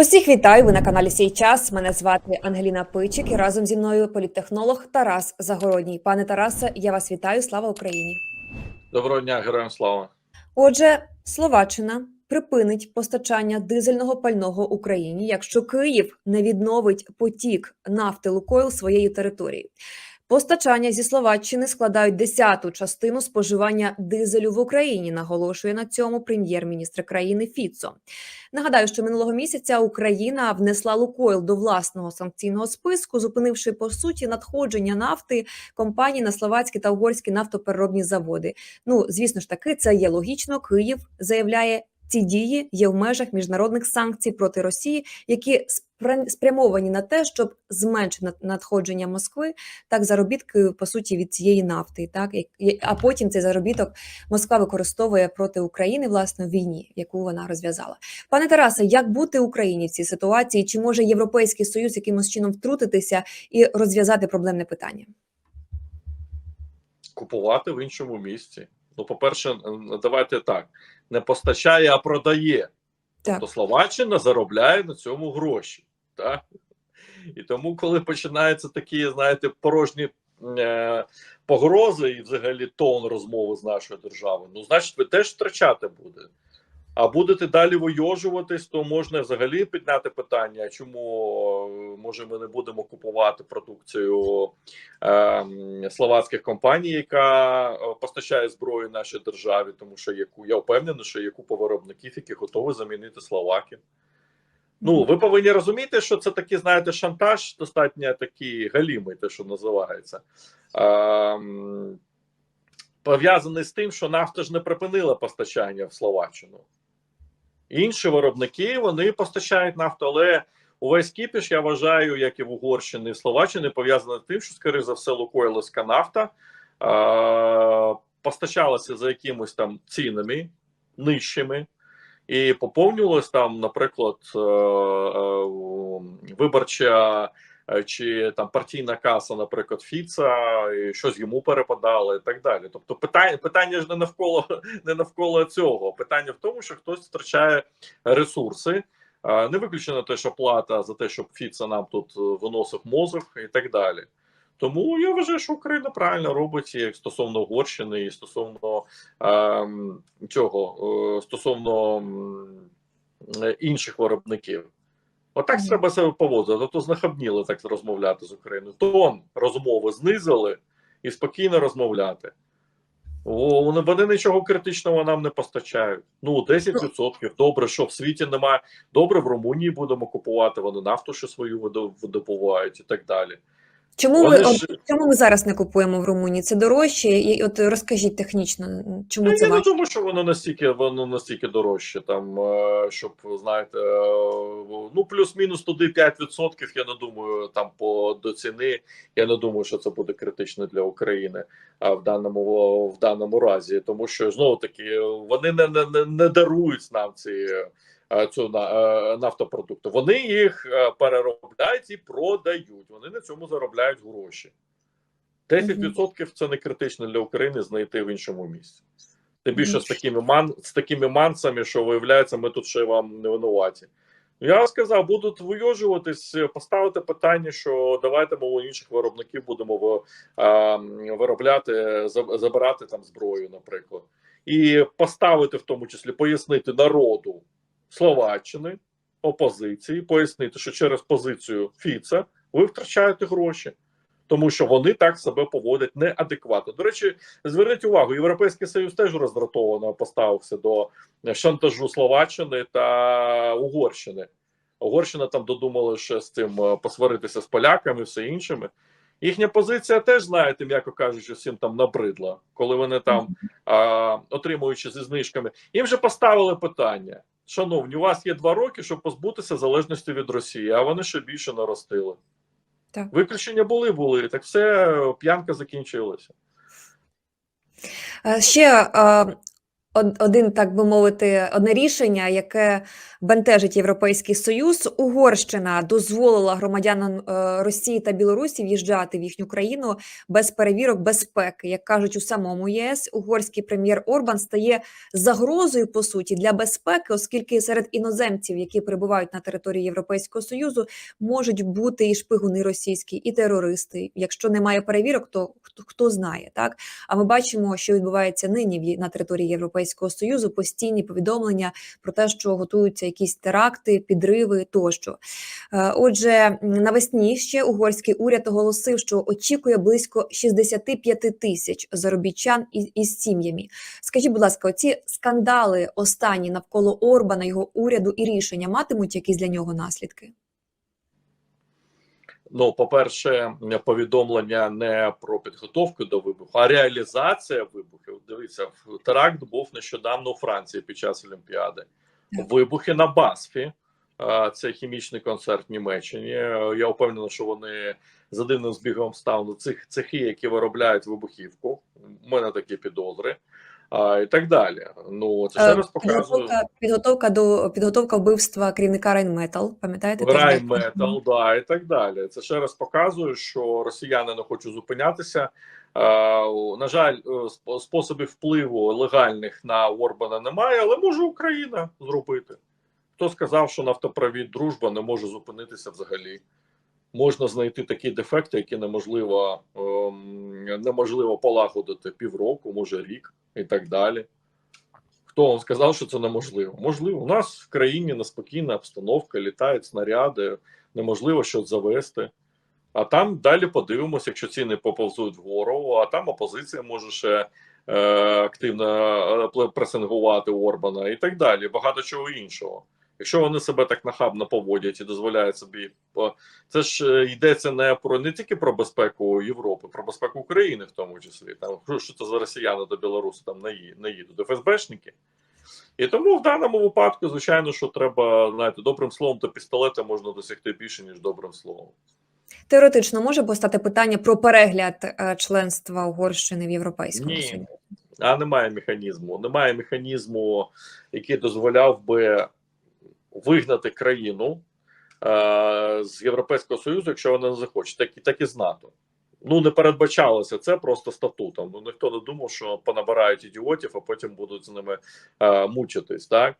Усіх вітаю. Ви на каналі Сій час. Мене звати Ангеліна Пичик і разом зі мною політтехнолог Тарас Загородній. Пане Тарасе, я вас вітаю. Слава Україні! Доброго дня, героям слава. Отже, Словаччина припинить постачання дизельного пального Україні, якщо Київ не відновить потік нафти Лукойл своєї території. Постачання зі Словаччини складають десяту частину споживання дизелю в Україні. Наголошує на цьому прем'єр-міністр країни Фіцо. Нагадаю, що минулого місяця Україна внесла Лукойл до власного санкційного списку, зупинивши по суті надходження нафти компаній на словацькі та угорські нафтопереробні заводи. Ну, звісно ж таки, це є логічно. Київ заявляє, ці дії є в межах міжнародних санкцій проти Росії, які спря- спрямовані на те, щоб зменшити над- надходження Москви, так заробітки по суті від цієї нафти. Так а потім цей заробіток Москва використовує проти України власне в війні, яку вона розв'язала. Пане Тарасе, як бути Україні в цій ситуації? Чи може Європейський Союз якимось чином втрутитися і розв'язати проблемне питання? Купувати в іншому місці. Ну, по-перше, давайте так: не постачає, а продає. Так. То Словаччина заробляє на цьому гроші. Так? І тому, коли починаються такі, знаєте, порожні е, погрози і взагалі тон розмови з нашою державою, ну, значить, ви теж втрачати будете. А будете далі вийожуватись, то можна взагалі підняти питання, чому е, може ми не будемо купувати продукцію е, словацьких компаній, яка е, постачає зброю нашій державі, тому що яку я впевнений, що є купа виробників, які готові замінити словаків. Ну, ви повинні розуміти, що це такий, знаєте, шантаж, достатньо такий галімий, те, що називається. Ем, пов'язаний з тим, що нафта ж не припинила постачання в Словаччину. Інші виробники вони постачають нафту, але увесь кіпіш, я вважаю, як і в Угорщині і в Словаччині, пов'язаний з тим, що, скоріше за все, Лукойловська нафта е, постачалася за якимось там цінами нижчими. І поповнювалась там, наприклад, е, е, виборча чи там партійна каса, наприклад, Фіца, і щось йому перепадало, і так далі. Тобто, питання питання ж не навколо не навколо цього. Питання в тому, що хтось втрачає ресурси. Е, Не виключено те, що плата за те, щоб Фіца нам тут е, виносив мозок і так далі. Тому я вважаю, що Україна правильно робить і стосовно Угорщини, і стосовно ем, цього, е, стосовно е, інших виробників. Отак треба себе поводити, а то знахабніли так розмовляти з Україною. Тон розмови знизили і спокійно розмовляти. О, Вони, нічого критичного нам не постачають. Ну, 10%. Добре, що в світі немає. Добре, в Румунії будемо купувати, вони нафту ще свою видо- видобувають і так далі. Чому ми ж- от, чому ми зараз не купуємо в Румунії? Це дорожче, і от розкажіть технічно, чому Та це я не важко? думаю, що воно настільки воно настільки дорожче. Там е, щоб знаєте, е, ну плюс-мінус туди 5%, Я не думаю, там по до ціни. Я не думаю, що це буде критично для України а в даному в даному разі, тому що знову таки вони не, не, не, не дарують нам ці. Е, Цю е, вони їх е, переробляють і продають. Вони на цьому заробляють гроші. 10% це не критично для України знайти в іншому місці. Тим більше з такими ман з такими мансами, що виявляється, ми тут ще вам не винуваті. Я сказав, будуть вийожуватись, поставити питання, що давайте ми у інших виробників будемо виробляти, забирати там зброю, наприклад, і поставити в тому числі пояснити народу Словаччини, опозиції, пояснити, що через позицію Фіца ви втрачаєте гроші тому що вони так себе поводять неадекватно. До речі, зверніть увагу, Європейський Союз теж роздратовано поставився до шантажу Словаччини та Угорщини. Угорщина там додумала ще з цим е, посваритися з поляками, і все іншими. Їхня позиція теж, знаєте, м'яко кажучи, всім там набридла, коли вони там а, отримуючи зі знижками, їм вже поставили питання. Шановні, у вас є два роки, щоб позбутися залежності від Росії, а вони ще більше наростили. Так. Виключення були, були. Так все, п'янка закінчилася. Е, Ще е, один, так би мовити, одне рішення, яке бентежить Європейський Союз. Угорщина дозволила громадянам е, Росії та Білорусі в'їжджати в їхню країну без перевірок безпеки. Як кажуть у самому ЄС, угорський прем'єр Орбан стає загрозою по суті для безпеки, оскільки серед іноземців, які перебувають на території Європейського Союзу, можуть бути і шпигуни російські, і терористи. Якщо немає перевірок, то хто, хто знає, так? А ми бачимо, що відбувається нині на території Європейського Союзу. Постійні повідомлення про те, що готуються якісь теракти, підриви тощо. Е, Отже, навесні ще угорський уряд оголосив, що очікує близько 65 тисяч заробітчан із сім'ями. Скажіть, будь ласка, оці скандали останні навколо Орбана, його уряду і рішення матимуть якісь для нього наслідки? Ну, по-перше, повідомлення не про підготовку до вибуху, а реалізація вибухів. Дивіться, теракт був нещодавно у Франції під час Олімпіади. Вибухи на Басфі. Це хімічний концерт в Німеччині. Я впевнений, що вони за дивним збігом стану цих цехи, які виробляють вибухівку. У мене такі підозри. А, і так далі. Ну це ще Е, раз показує. Підготовка, підготовка до підготовка вбивства керівника Рейнметал. Пам'ятаєте? теж Райн? Метал, да, і так далі. Це ще раз показує, що росіяни не хочуть зупинятися. Е, на жаль, е, способів впливу легальних на Орбана немає, але може Україна зробити. Хто сказав, що нафтопровід дружба не може зупинитися взагалі? Можна знайти такі дефекти, які неможливо, ем, неможливо полагодити півроку, може рік і так далі. Хто вам сказав, що це неможливо? Можливо, у нас в країні неспокійна обстановка, літають снаряди, неможливо щось завести. А там далі подивимося, якщо ціни поповзуть вгору, а там опозиція може ще е, активно е, пресингувати Орбана і так далі. Багато чого іншого. Якщо вони себе так нахабно поводять і дозволяють собі, це ж е, йдеться не про не тільки про безпеку Європи, про безпеку України, в тому числі. Там що- що це за росіяни до Білорусі там не, їдуть, ФСБшники. І тому в даному випадку, звичайно, що треба знаєте, добрим словом та пістолетом можна досягти більше, ніж добрим словом. Теоретично може постати питання про перегляд е, членства Угорщини в Європейському Ні. Союзі. А немає механізму. Немає механізму, який дозволяв би вигнати країну е, з Європейського Союзу, якщо вона не захоче, так і так і з НАТО. Ну не передбачалося це просто статутом. Ну ніхто не думав, що понабирають ідіотів, а потім будуть з ними е, мучитись. Так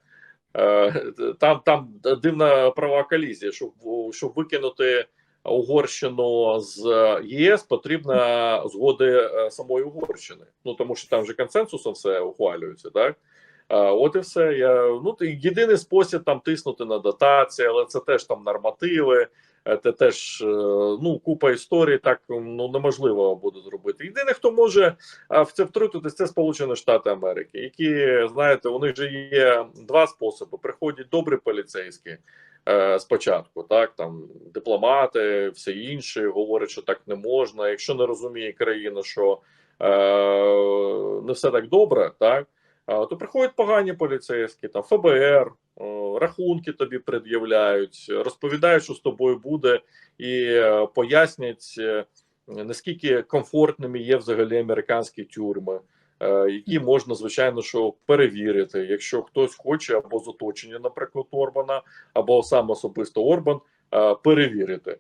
е, там там дивна права колізія, щоб щоб викинути Угорщину з ЄС, потрібна згоди е, самої Угорщини. Ну тому що там же консенсусом все ухвалюється, так. А, От і все. Я ну єдиний спосіб там тиснути на дотації, але це теж там нормативи. е, Це теж е, ну купа історій. Так ну неможливо буде зробити. Єдине, хто може в це втрутитись, це Сполучені Штати Америки, які знаєте, у них же є два способи: приходять добрі поліцейські е, спочатку, так там дипломати, все інше говорять, що так не можна. Якщо не розуміє країна, що е, не все так добре, так. То приходять погані поліцейські, там ФБР, рахунки тобі пред'являють, розповідають, що з тобою буде, і е, пояснять, е, наскільки комфортними є взагалі американські тюрми, е, які можна, звичайно, що перевірити, якщо хтось хоче або з оточення, наприклад, Орбана, або сам особисто Орбан, перевірити.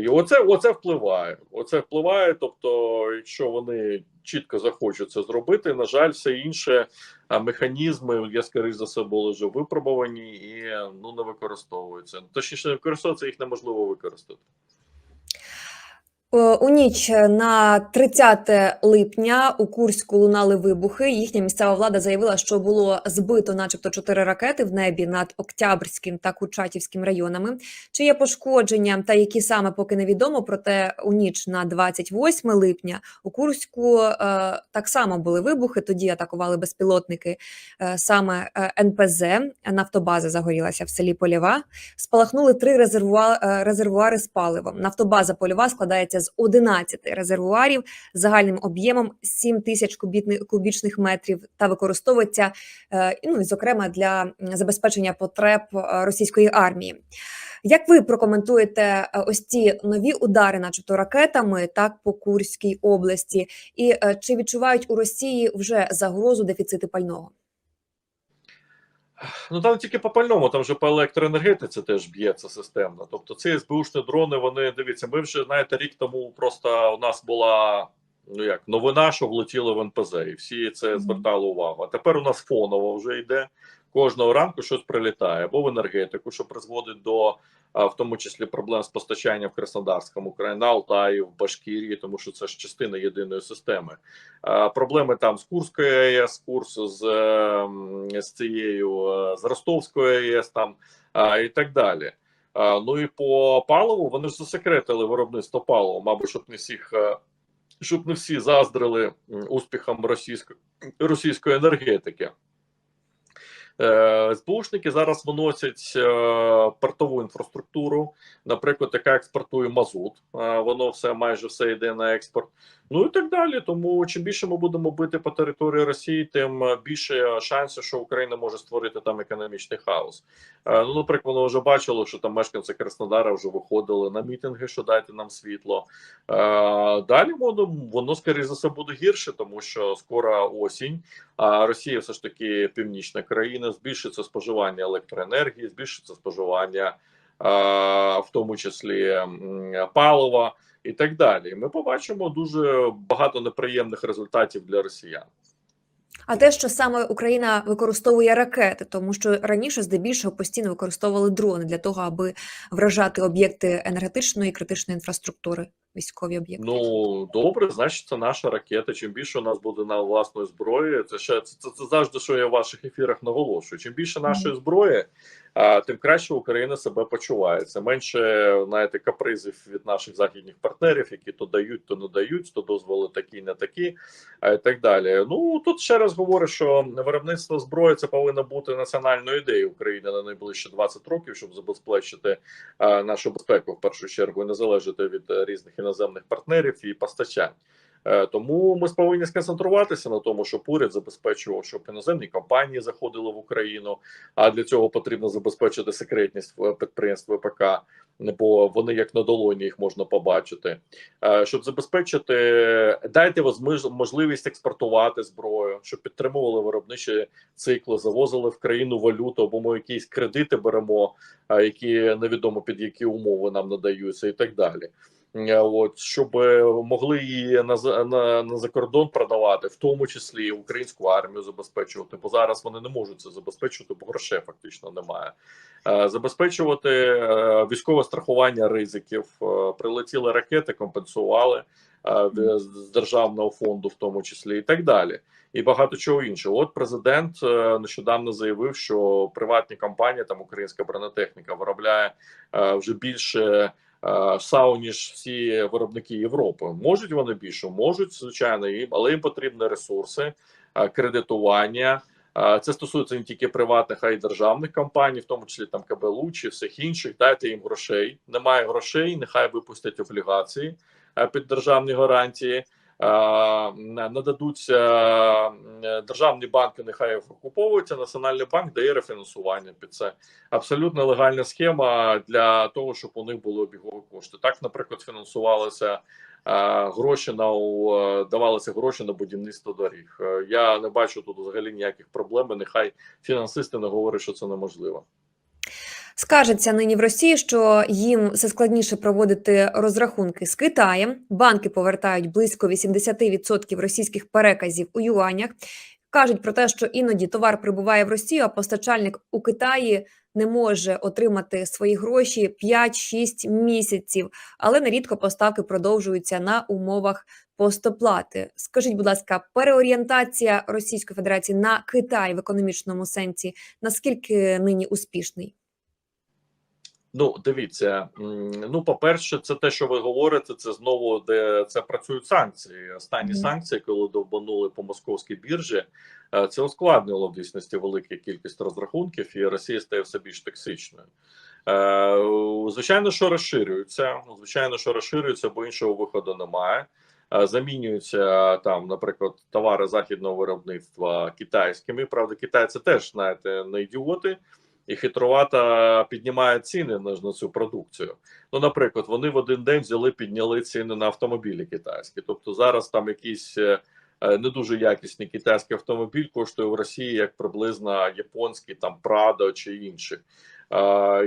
І оце, оце впливає. Оце впливає. Тобто, якщо вони чітко захочуть це зробити, на жаль, все інше механізми, я скоріш за все, були вже випробувані і ну не використовуються. Точніше, не використовуються, їх неможливо використати. Е, У ніч на 30 липня у Курську лунали вибухи. Їхня місцева влада заявила, що було збито, начебто, чотири ракети в небі над Октябрським та Курчатівським районами. Чи є пошкодження та які саме поки невідомо. Проте у ніч на 28 липня у Курську е, так само були вибухи. Тоді атакували безпілотники е, саме е, НПЗ. Нафтобаза загорілася в селі Польова. Спалахнули три резервуа- е, резервуари з паливом. Нафтобаза польова складається з 11 резервуарів загальним об'ємом 7 тисяч кубічних метрів та використовується е, ну, зокрема для забезпечення потреб е, російської армії. Як ви прокоментуєте е, ось ці нові удари, начебто ракетами, так по Курській області, і чи відчувають у Росії вже загрозу дефіциту пального? Ну там тільки по пальному, там вже по електроенергетиці теж б'ється системно. Тобто ці СБУшні дрони, вони дивіться, ми вже знаєте, рік тому просто у нас була ну як новина, що влетіли в НПЗ, і всі це звертали увагу. А тепер у нас фоново вже йде. Кожного ранку щось прилітає або в енергетику, що призводить до в тому числі проблем з постачанням в Краснодарському краї, на Алтаї, в Башкірії, тому що це ж частина єдиної системи. Проблеми там з Курської АЕС, курс з, ем, з цією е, з Ростовської АЕС там і так далі. Ну і по паливу вони ж засекретили виробництво палива, мабуть, щоб не всіх. е, Щоб не всі заздрили успіхам російської російської енергетики. Е, СБУшники зараз виносять е, портову інфраструктуру, наприклад, яка експортує мазут. Е, воно все майже все йде на експорт. Ну і так далі. Тому чим більше ми будемо бити по території Росії, тим е, більше шансів, що Україна може створити там економічний хаос. Е, Ну, наприклад, ми вже бачили, що там мешканці Краснодара вже виходили на мітинги, що дайте нам світло. Е, Далі воно воно скоріше за все буде гірше, тому що скоро осінь. А Росія все ж таки північна країна, збільшиться споживання електроенергії, збільшиться споживання, в тому числі палива і так далі. Ми побачимо дуже багато неприємних результатів для росіян. А те, що саме Україна використовує ракети, тому що раніше здебільшого постійно використовували дрони для того, аби вражати об'єкти енергетичної і критичної інфраструктури, військові об'єкти. Ну добре, значить, це наша ракета. Чим більше у нас буде на власної зброї, це ще це, це, це завжди, що я в ваших ефірах наголошую. Чим більше нашої зброї, а, тим краще Україна себе почуває. Це менше знаєте, капризів від наших західних партнерів, які то дають, то не дають, то дозволи такі, не такі, а і так далі. Ну тут ще раз говорю, що виробництво зброї це повинно бути національною ідеєю України на найближчі 20 років, щоб забезпечити а, нашу безпеку в першу чергу і не залежати від е, різних іноземних партнерів і постачань. Е, Тому ми повинні сконцентруватися на тому, щоб уряд забезпечував, щоб іноземні компанії заходили в Україну. А для цього потрібно забезпечити секретність в підприємств ВПК, бо вони як на долоні їх можна побачити. Е, Щоб забезпечити, дайте можливість експортувати зброю, щоб підтримували виробничі цикли, завозили в країну валюту, або ми якісь кредити беремо, е, які невідомо під які умови нам надаються, і так далі. Е, От щоб е, могли її на за- на, на закордон продавати, в тому числі українську армію забезпечувати, бо зараз вони не можуть це забезпечувати, бо грошей фактично немає. Е, Забезпечувати військове страхування ризиків, прилетіли ракети, компенсували з державного фонду, в тому числі, і так далі. І багато чого іншого. От президент нещодавно заявив, що приватні компанії, там українська бронетехніка, виробляє вже більше САУ, ніж всі виробники Європи. Можуть вони більше, можуть звичайно, їм, але їм потрібні ресурси, е, кредитування. Е, Це стосується не тільки приватних, а й державних компаній, в тому числі там КБЛУ чи всіх інших. Дайте їм грошей. Немає грошей, нехай випустять облігації е, під державні гарантії. Е, Нададуться е, державні банки, нехай їх окуповуються. Національний банк дає рефінансування під це. Абсолютно легальна схема для того, щоб у них були обігові кошти. Так, наприклад, фінансувалися е, гроші на давалися гроші на будівництво доріг. Я не бачу тут взагалі ніяких проблем. Нехай фінансисти не говорять, що це неможливо. Скажеться нині в Росії, що їм все складніше проводити розрахунки з Китаєм. Банки повертають близько 80% російських переказів у юанях. Кажуть про те, що іноді товар прибуває в Росію, а постачальник у Китаї не може отримати свої гроші 5-6 місяців, але нерідко поставки продовжуються на умовах постоплати. Скажіть, будь ласка, переорієнтація Російської Федерації на Китай в економічному сенсі наскільки нині успішний? Ну, дивіться, ну, по-перше, це те, що ви говорите, це знову де це працюють санкції. Останні Мгм. санкції, коли довбанули по московській біржі, е, це ускладнило в дійсності велику кількість розрахунків, і Росія стає все більш токсичною. Е, Звичайно, що розширюються. Звичайно, що розширюються, бо іншого виходу немає. Е, Замінюються там, наприклад, товари західного виробництва китайськими. Правда, китайці теж знаєте, не ідіоти і хитрувато піднімає ціни на, на цю продукцію. Ну, наприклад, вони в один день взяли, підняли ціни на автомобілі китайські. Тобто зараз там якісь е, е, не дуже якісний китайський автомобіль коштує в Росії як приблизно японський там Прадо чи інший.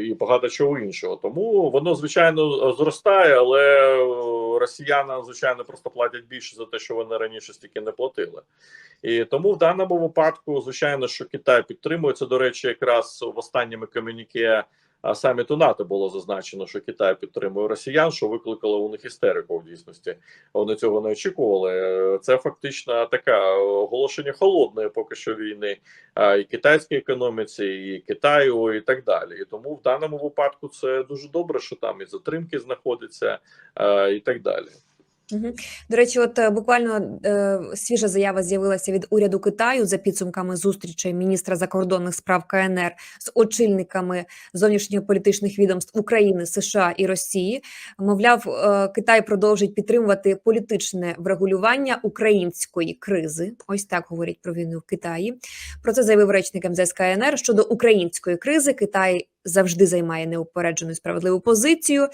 І багато чого іншого. Тому воно звичайно зростає, але е, росіянам звичайно просто платять більше за те, що вони раніше стільки не платили. І тому в даному випадку, звичайно, що Китай підтримується. До речі, якраз в останньому комюніке а, саміту НАТО було зазначено, що Китай підтримує росіян, що викликало у них істерику в дійсності. Вони цього не очікували. Це фактично таке оголошення холодної поки що війни і китайській економіці, і Китаю, і так далі. І тому в даному випадку це дуже добре, що там і затримки знаходяться, і так далі. До речі, от е, буквально е, свіжа заява з'явилася від уряду Китаю за підсумками зустрічі міністра закордонних справ КНР з очільниками зовнішньополітичних відомств України, США і Росії. Мовляв, е, Китай продовжить підтримувати політичне врегулювання української кризи. Ось так говорять про війну в Китаї. Про це заявив речник МЗС КНР. Щодо української кризи, Китай завжди займає неупереджену і справедливу позицію.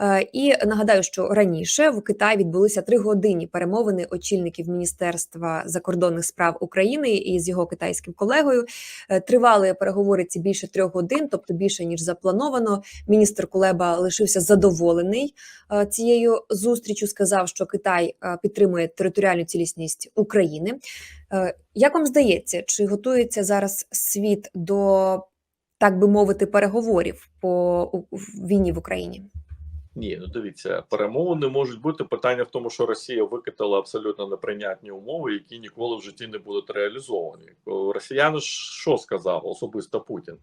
Е, І нагадаю, що раніше в Китаї відбулися тригодинні перемовини очільників Міністерства закордонних справ України із його китайським колегою. Е, Тривали переговори ці більше трьох годин, тобто більше ніж заплановано. Міністр Кулеба лишився задоволений е, цією зустрічю. Сказав, що Китай підтримує територіальну цілісність України. Як вам здається, чи готується зараз світ до так би мовити переговорів по війні в Україні? Ні, ну дивіться, перемовини можуть бути. Питання в тому, що Росія викидала абсолютно неприйнятні умови, які ніколи в житті не будуть реалізовані. О, Росіяни що сказав особисто Путін?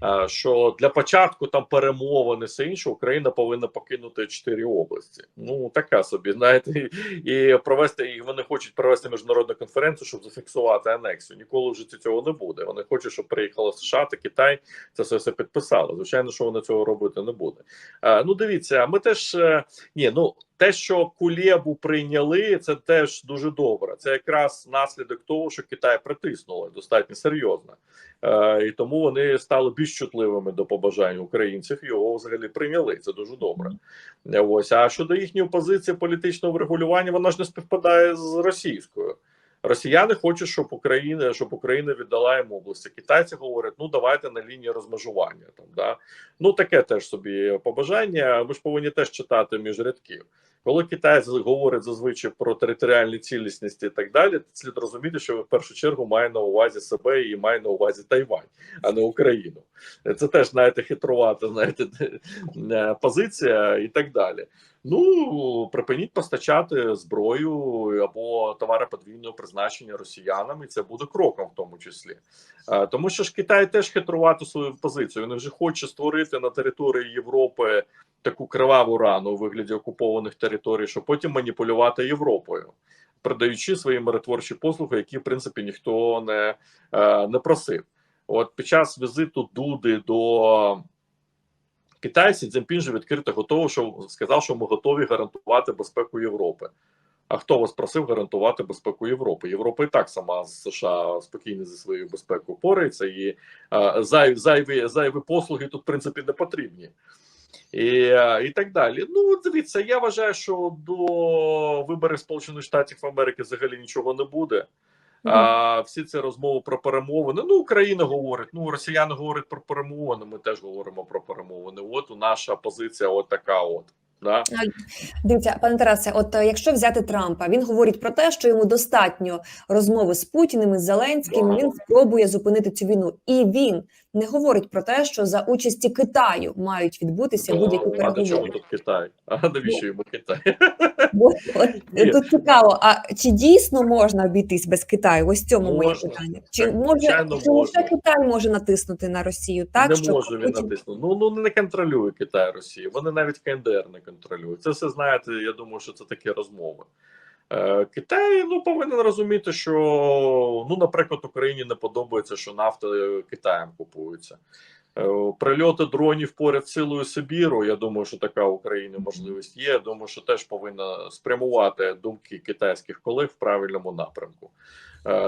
А, Що для початку там перемовини все інше, Україна повинна покинути чотири області. Ну така собі, знаєте, і провести і вони хочуть провести міжнародну конференцію, щоб зафіксувати анексію. Ніколи в житті цього не буде. Вони хочуть, щоб приїхали США та Китай це все, все підписали. Звичайно, що вони цього робити не буде. Ну дивіться, ми теж е, ні, ну те, що Кулєбу прийняли, це теж дуже добре. Це якраз наслідок того, що Китай притиснули достатньо серйозно, е, і тому вони стали більш чутливими до побажань українців. Його взагалі прийняли. Це дуже добре. Ось а щодо їхньої позиції політичного врегулювання, вона ж не співпадає з російською. Росіяни хочуть, щоб Україна, щоб Україна віддала їм області. Китайці говорять, ну давайте на лінії розмежування. Там да ну таке теж собі побажання. Ми ж повинні теж читати між рядків. Коли Китай говорить зазвичай про територіальну цілісність і так далі, слід розуміти, що в першу чергу має на увазі себе і має на увазі Тайвань, а не Україну. Це теж знаєте, хитрувата, знаєте, позиція і так далі. Ну припиніть постачати зброю або товари подвійного призначення росіянам, і це буде кроком в тому числі. Тому що ж Китай теж хитрувату свою позицію. Він вже хоче створити на території Європи таку криваву рану у вигляді окупованих територій, щоб потім маніпулювати Європою, продаючи свої миротворчі послуги, які в принципі ніхто не, е, не просив. От під час візиту Дуди до китайці Цзіньпін же відкрито готовий, що сказав, що ми готові гарантувати безпеку Європи. А хто вас просив гарантувати безпеку Європи? Європа і так сама з США спокійно зі своєю безпекою порається, і е, зайві, зайві послуги тут в принципі не потрібні. І е, і так далі. Ну, дивіться, я вважаю, що до виборів Сполучених Штатів Америки взагалі нічого не буде. А всі ці розмови про перемовини. Ну, Україна говорить, ну росіяни говорять про перемовини. Ми теж говоримо про перемовини. От наша позиція, от така от. Да? Дивіться, пане Тарасе, от е, якщо взяти Трампа, він говорить про те, що йому достатньо розмови з Путіним і з Зеленським. Він спробує зупинити цю війну, і він не говорить про те, що за участі Китаю мають відбутися будь-які а чому тут Китай? А навіщо йому Китай? От, от, тут цікаво, а чи дійсно можна обійтись без Китаю? Ось цьому моє питання. Чи Так, може чи лише. Китай може натиснути на Росію? Так не що може він Путін- натиснути. Ну ну не контролює Китай Росію. Вони навіть КНДР не контролюють. Це все знаєте. Я думаю, що це такі розмови. Е, Китай ну повинен розуміти, що ну, наприклад, Україні не подобається, що нафта е, Китаєм купується. Е, Прильоти дронів поряд з силою Сибіру. Я думаю, що така в Україні можливість є. Я думаю, що теж повинна спрямувати думки китайських колег в правильному напрямку,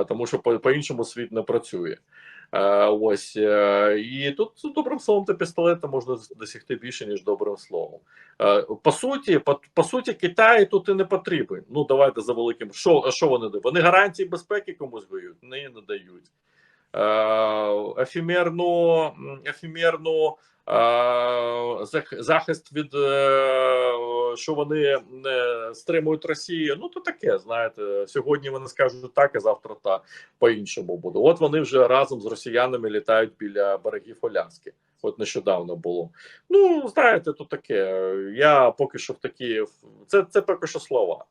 тому що по- по-іншому світ не працює. Е, ось е, і тут добрим словом та пістолетом можна досягти більше ніж добрим словом. Е, по суті, по, по суті, Китай тут і не потрібен. Ну давайте за великим. Що що вони дають? Вони гарантії безпеки комусь дають? Не надають. Е, ефемерну, ефемерну е, захист від е, що вони стримують Росію. Ну то таке, знаєте, сьогодні вони скажуть так, а завтра та по-іншому буде. От вони вже разом з росіянами літають біля берегів Оляски. От нещодавно було. Ну знаєте, то таке. Я поки що в такі це, це поки що слова.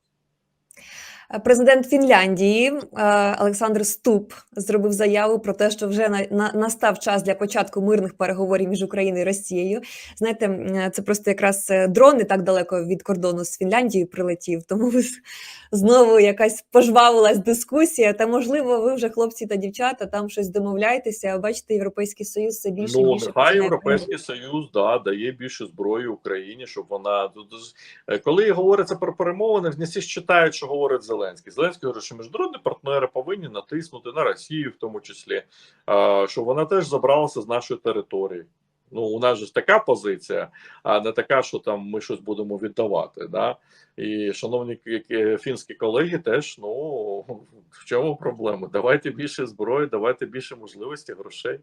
Президент Фінляндії е, Олександр Ступ зробив заяву про те, що вже на, на настав час для початку мирних переговорів між Україною і Росією. Знаєте, це просто якраз е, дрон не так далеко від кордону з Фінляндією прилетів. Тому знову якась пожвавилась дискусія. Та можливо, ви вже хлопці та дівчата там щось домовляєтеся. Бачите, європейський союз все більше Ну більше нехай європейський союз да дає більше зброї Україні, щоб вона е, коли говориться про перемовини, не всі читають, що говорить Зеленський. Зеленський Зеленський говорить, що міжнародні партнери повинні натиснути на Росію, в тому числі, а, щоб вона теж забралася з нашої території. Ну, у нас же ж така позиція, а не така, що там ми щось будемо віддавати. Да? І шановні фінські колеги, теж ну в чому проблема? Давайте більше зброї, давайте більше можливостей, грошей.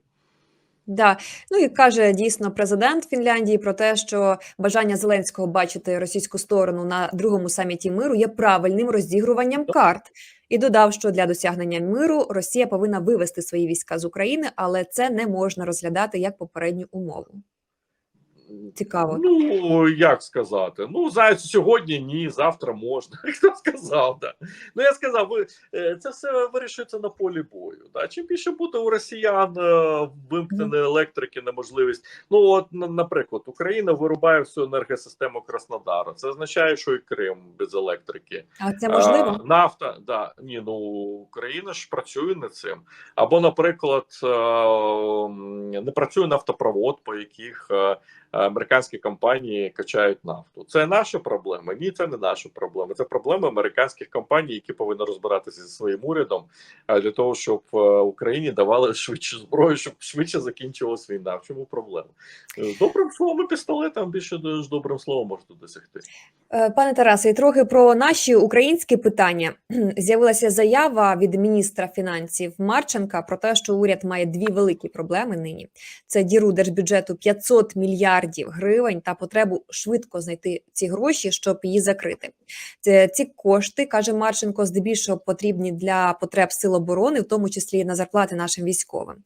Да, ну і каже дійсно президент Фінляндії про те, що бажання Зеленського бачити російську сторону на другому саміті миру є правильним розігруванням карт, і додав, що для досягнення миру Росія повинна вивести свої війська з України, але це не можна розглядати як попередню умову. Цікаво. Ну як сказати? Ну знаєте, сьогодні ні, завтра можна. Хто сказав? Да? Ну я сказав, ви е, це все вирішується на полі бою. Да? Чим більше буде у росіян е, вимкненої електрики, неможливість. Ну от наприклад, Україна вирубає всю енергосистему Краснодара. Це означає, що і Крим без електрики. А це можливо? А, нафта, да. Ні, ну Україна ж працює над цим. Або, наприклад, е, не працює нафтопровод, по яких е, американські компанії качають нафту. Це наша проблема? Ні, це не наша проблема. Це проблема американських компаній, які повинні розбиратися зі своїм урядом для того, щоб е, Україні давали швидше зброю, щоб швидше закінчилась війна. В чому проблема? Добрим словом і пістолетом більше ж добрим словом можна досягти. Е, Пане Тарасе, і трохи про наші українські питання. З'явилася заява від міністра фінансів Марченка про те, що уряд має дві великі проблеми нині: це діру держбюджету 500 мільярдів гривень та потребу швидко знайти ці гроші, щоб її закрити. Ці кошти каже Марченко, здебільшого потрібні для потреб сил оборони, в тому числі на зарплати нашим військовим.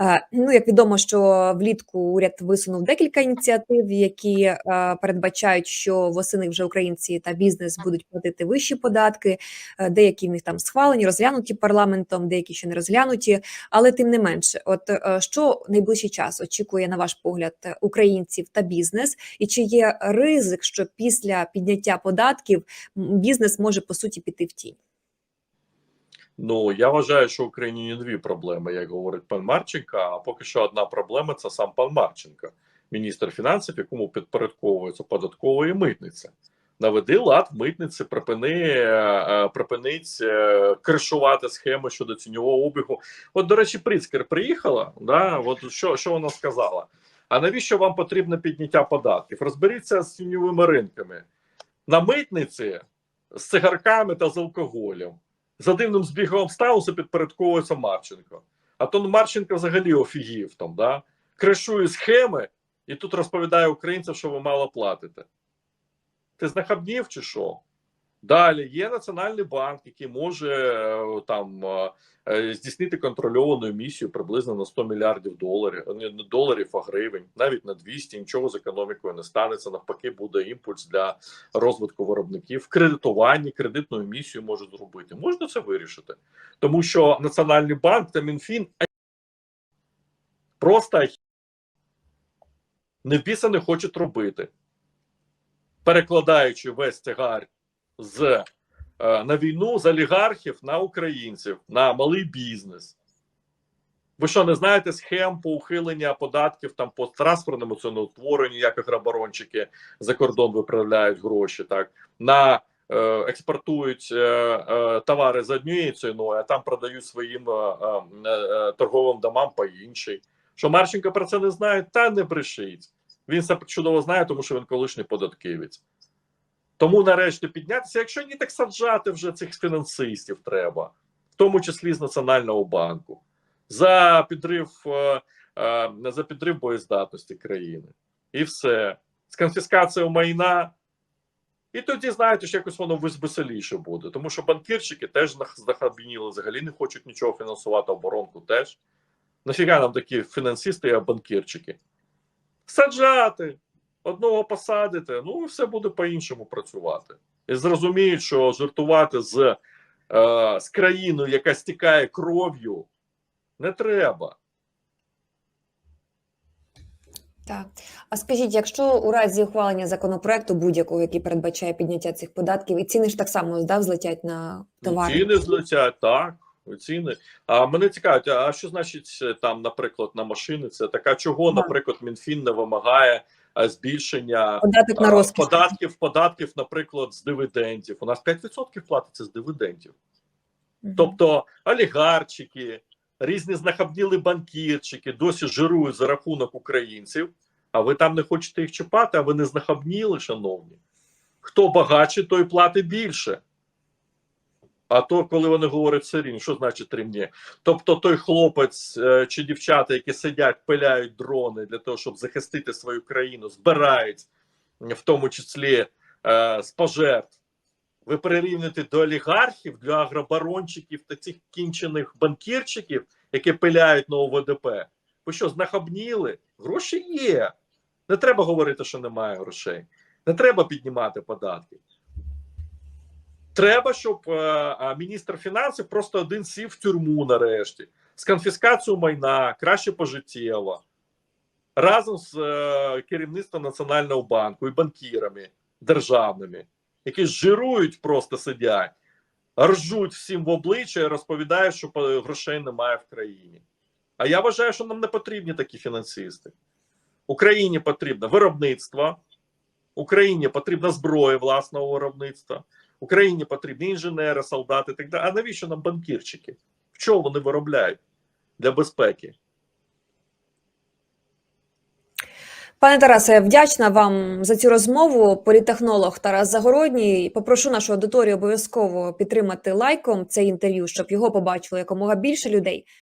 Е, Ну, як відомо, що влітку уряд висунув декілька ініціатив, які е, передбачають, що восени вже українці та бізнес будуть платити вищі податки. Е, Деякі в них там схвалені, розглянуті парламентом, деякі ще не розглянуті. Але тим не менше, от що найближчий час очікує на ваш погляд е, українців та бізнес, і чи є ризик, що після підняття податків бізнес може по суті піти в тінь? Ну я вважаю, що в Україні є дві проблеми, як говорить пан Марченко. А поки що одна проблема це сам пан Марченко, міністр фінансів, якому підпорядковується податкова і митниця. Наведи лад митниці, припини, е, е, припинить е, кришувати схеми щодо ціннього обігу. От, до речі, Прицкер приїхала. Да, от що, що вона сказала? А навіщо вам потрібне підняття податків? Розберіться з тіньовими ринками на митниці з цигарками та з алкоголем за дивним збігом обставин підпорядковується Марченко. А то Марченко взагалі офігів там, да? кришує схеми і тут розповідає українцям, що ви мало платите. Ти знахабнів чи що? Далі є Національний банк, який може е, там е, е, здійснити контрольовану місію приблизно на 100 мільярдів доларів, не доларів, а гривень, навіть на 200, нічого з економікою не станеться. Навпаки, буде імпульс для розвитку виробників. Кредитування, кредитну місію можуть зробити. Можна це вирішити, тому що Національний банк та Мінфін просто не біса не хочуть робити, перекладаючи весь тягар з е, на війну з олігархів на українців, на малий бізнес. Ви що не знаєте схем по ухилення податків там по транспортному ціноутворенню, як агробарончики за кордон виправляють гроші, так на е, експортують е, е, товари за однією ціною, а там продають своїм е, е, е, торговим домам по іншій. Що Марченко про це не знає, та не брешіть. Він це чудово знає, тому що він колишній податківець. Тому нарешті піднятися, якщо ні, так саджати вже цих фінансистів треба, в тому числі з Національного банку, за підрив, е, е, за підрив боєздатності країни. І все. З конфіскацією майна. І тоді, знаєте, що якось воно вес- веселіше буде. Тому що банкірчики теж знахабніли, взагалі не хочуть нічого фінансувати, оборонку теж. Нафіга нам такі фінансисти, а банкірчики? Саджати, одного посадити, ну і все буде по-іншому працювати. І зрозуміють, що жартувати з, е, з країною, яка стікає кров'ю, не треба. Так. А скажіть, якщо у разі ухвалення законопроекту будь-якого, який передбачає підняття цих податків, і ціни ж так само да, взлетять на товари? Ціни злетять, так. Ціни. А мене цікавить, а що значить е, там, наприклад, на машини? Це така, чого, наприклад, МінФін не вимагає збільшення Податок на розкіш. податків, податків, наприклад, з дивидендів. У нас 5% платиться з дивидендів. Угу. Тобто олігарчики, різні знахабніли банкірчики досі жирують за рахунок українців, а ви там не хочете їх чіпати, а ви не знахабніли, шановні. Хто багатший, той платить більше. А то, коли вони говорять все рівно, що значить рівні? Тобто той хлопець е, чи дівчата, які сидять, пиляють дрони для того, щоб захистити свою країну, збирають, в тому числі е, з пожертв. Ви прирівнюєте до олігархів, до агробарончиків та цих кінчених банкірчиків, які пиляють на ОВДП. Ви що, знахабніли? Гроші є. Не треба говорити, що немає грошей. Не треба піднімати податки. Треба, щоб е, міністр фінансів просто один сів в тюрму нарешті з конфіскацією майна, краще пожиттєво, разом з е, керівництвом Національного банку і банкірами державними, які жирують, просто сидять, ржуть всім в обличчя і розповідають, що е, грошей немає в країні. А я вважаю, що нам не потрібні такі фінансисти. Україні потрібно виробництво, Україні потрібна зброя власного виробництва. Україні потрібні інженери, солдати так далі. А навіщо нам банкірчики? В чому вони виробляють для безпеки? Пане Тарасе, я вдячна вам за цю розмову. Політехнолог Тарас Загородній. Попрошу нашу аудиторію обов'язково підтримати лайком це інтерв'ю, щоб його побачило якомога більше людей.